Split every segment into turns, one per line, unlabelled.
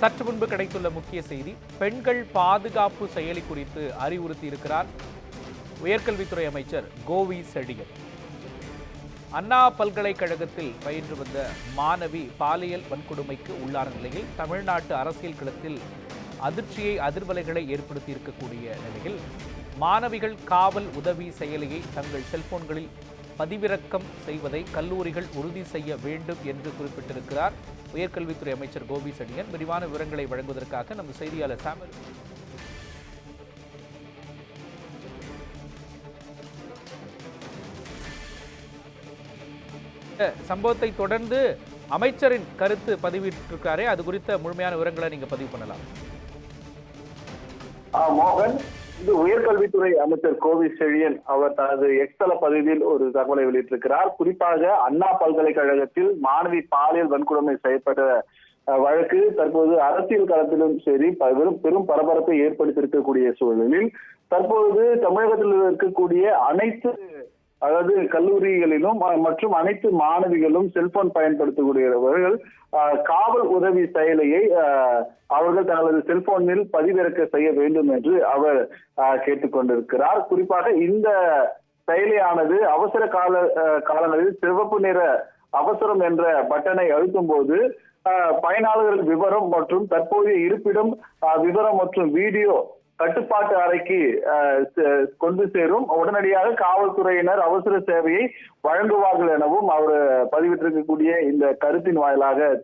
சற்று முன்பு கிடைத்துள்ள முக்கிய செய்தி பெண்கள் பாதுகாப்பு செயலி குறித்து அறிவுறுத்தி இருக்கிறார் உயர்கல்வித்துறை அமைச்சர் கோவி செழியன் அண்ணா பல்கலைக்கழகத்தில் பயின்று வந்த மாணவி பாலியல் வன்கொடுமைக்கு உள்ளான நிலையில் தமிழ்நாட்டு அரசியல் களத்தில் அதிர்ச்சியை அதிர்வலைகளை ஏற்படுத்தி இருக்கக்கூடிய நிலையில் மாணவிகள் காவல் உதவி செயலியை தங்கள் செல்போன்களில் பதிவிறக்கம் செய்வதை கல்லூரிகள் உறுதி செய்ய வேண்டும் என்று குறிப்பிட்டிருக்கிறார். உயர்கல்வித்துறை அமைச்சர் கோபி சடியன். விரிவான விவரங்களை வழங்குவதற்காக நமது செய்தியாளர் சாமுel சம்பவத்தை தொடர்ந்து அமைச்சரின் கருத்து பதிவிட்டிருக்காரே அது குறித்த முழுமையான விவரங்களை நீங்க பதிவு பண்ணலாம்.
மோகன். இது உயர்கல்வித்துறை அமைச்சர் கோவி செழியன் அவர் தனது எக்ஸ்தல பதிவில் ஒரு தகவலை வெளியிட்டிருக்கிறார். குறிப்பாக அண்ணா பல்கலைக்கழகத்தில் மாணவி பாலியல் வன்கொடுமை செய்யப்பட்ட வழக்கு தற்போது அரசியல் களத்திலும் சரி பெரும் பெரும் பரபரப்பை ஏற்படுத்தியிருக்கக்கூடிய சூழலில் தற்போது தமிழகத்தில் இருக்கக்கூடிய அனைத்து அதாவது கல்லூரிகளிலும் மற்றும் அனைத்து மாணவிகளும் செல்போன் பயன்படுத்தக்கூடியவர்கள் அ, உதவி செயலியை அவர்கள் தங்களது செல்போனில் பதிவிறக்க செய்ய வேண்டும் என்று அவர் கேட்டுக்கொண்டிருக்கிறார். குறிப்பாக இந்த செயலியானது அவசர கால காலங்களில் சிவப்பு நிற அவசரம் என்ற பட்டனை அழுத்தும் போது பயனாளர்கள் விவரம் மற்றும் தற்போதைய இருப்பிடம் விவரம் மற்றும் வீடியோ கட்டுப்பாட்டு அறைக்கு கொண்டு சேரும். உடனடியாக காவல்துறையினர் அவசர சேவையை வழங்குவார்கள் எனவும் அவர் பதிவிட்டிருக்கக்கூடிய இந்த கருத்தின் வாயிலாக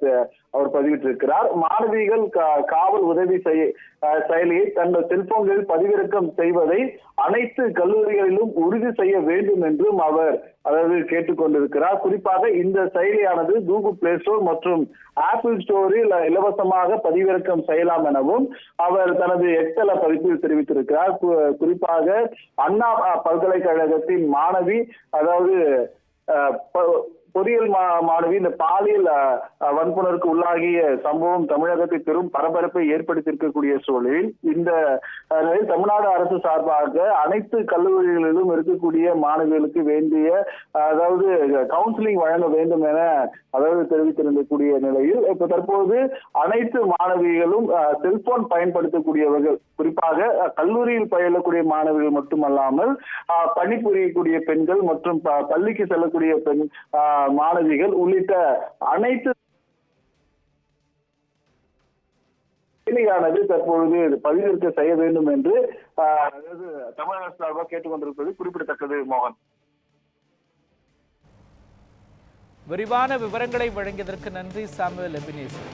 அவர் பதிவிட்டிருக்கிறார். மாணவிகள் கா- காவல் உதவி செய்ய செயலியை தங்கள் செல்போன்களில் பதிவிறக்கம் செய்வதை அனைத்து கல்லூரிகளிலும் உறுதி செய்ய வேண்டும் என்றும் அவர் அதாவது கேட்டுக்கொண்டிருக்கிறார். குறிப்பாக இந்த செயலியானது கூகுள் பிளே ஸ்டோர் மற்றும் ஆப்பிள் ஸ்டோரில் இலவசமாக பதிவிறக்கம் செய்யலாம் எனவும் அவர் தனது எக்ஸல பதிப்பில் தெரிவித்திருக்கிறார். கு- குறிப்பாக அண்ணா பல்கலைக்கழகத்தின் மாணவி அதாவது பொறியியல் மா- மாணவி இந்த பாலியல் வன்புணருக்கு உள்ளாகிய சம்பவம் தமிழகத்தில் பெரும் பரபரப்பை ஏற்படுத்தியிருக்கக்கூடிய சூழலில் இந்த தமிழ்நாடு அரசு சார்பாக அனைத்து கல்லூரிகளிலும் இருக்கக்கூடிய மாணவிகளுக்கு வேண்டிய அதாவது கவுன்சிலிங் வழங்க வேண்டும் என அதாவது தெரிவித்திருந்தக்கூடிய நிலையில் இப்ப தற்போது அனைத்து மாணவிகளும் செல்போன் பயன்படுத்தக்கூடியவர்கள் குறிப்பாக கல்லூரியில் பயிலக்கூடிய மாணவிகள் மட்டுமல்லாமல் பணிபுரியக்கூடிய பெண்கள் மற்றும் ப- பள்ளிக்கு செல்லக்கூடிய பெண் மாணவிகள் உள்ளிட்ட அனைத்து செயலியானது தற்பொழுது பதிவிறக்க செய்ய வேண்டும் என்று அஹ், அதாவது தமிழக சார்பாக கேட்டுக்கொண்டிருப்பது குறிப்பிடத்தக்கது மோகன்.
விரிவான விவரங்களை வழங்கியதற்கு நன்றி சாமுவேல் எபினேசன்